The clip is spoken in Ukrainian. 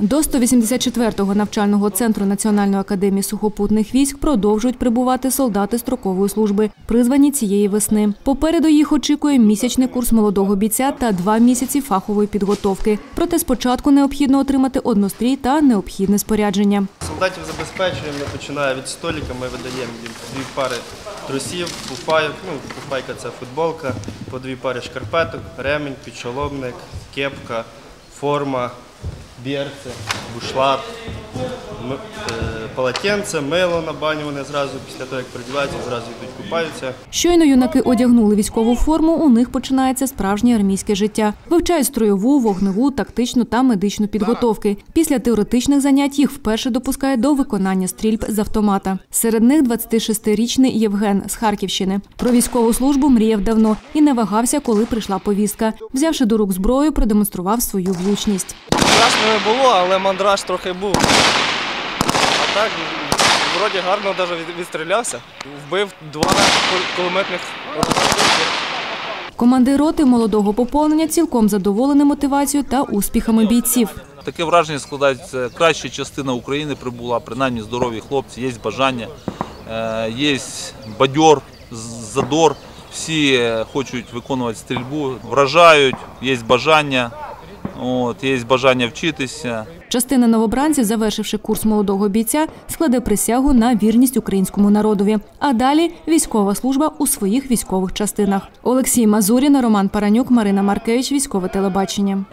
До 184-го навчального центру Національної академії сухопутних військ продовжують прибувати солдати строкової служби, призвані цієї весни. Попереду їх очікує місячний курс молодого бійця та два місяці фахової підготовки. Проте спочатку необхідно отримати однострій та необхідне спорядження. Солдатів забезпечуємо, починає від століка, ми видаємо їм дві пари трусів, фуфайок, ну, фуфайка це футболка, по дві пари шкарпеток, ремень, підшоломник, кепка, форма, берце, бушлат, е, полотенце, мило на баню вони зразу, після того, як придіваються, зразу йдуть купаються. Щойно юнаки одягнули військову форму, у них починається справжнє армійське життя. Вивчають строєву, вогневу, тактичну та медичну підготовки. Після теоретичних занять їх вперше допускають до виконання стрільб з автомата. Серед них 26-річний Євген з Харківщини. Про військову службу мріяв давно і не вагався, коли прийшла повістка. Взявши до рук зброю, продемонстрував свою влучність. Страшно не було, але мандраж трохи був. А так, вроді гарно навіть відстрілявся. Вбив два кул- кулеметних ротації. Командир роти молодого поповнення цілком задоволений мотивацією та успіхами бійців. Таке враження складається, краща частина України прибула, принаймні здорові хлопці, є бажання, е, є бадьор, задор. Всі е, хочуть виконувати стрільбу, вражають, є бажання, от, є бажання вчитися. Частина новобранців, завершивши курс молодого бійця, складе присягу на вірність українському народові. А далі військова служба у своїх військових частинах. Олексій Мазурін, Роман Паранюк, Марина Маркевич, військове телебачення.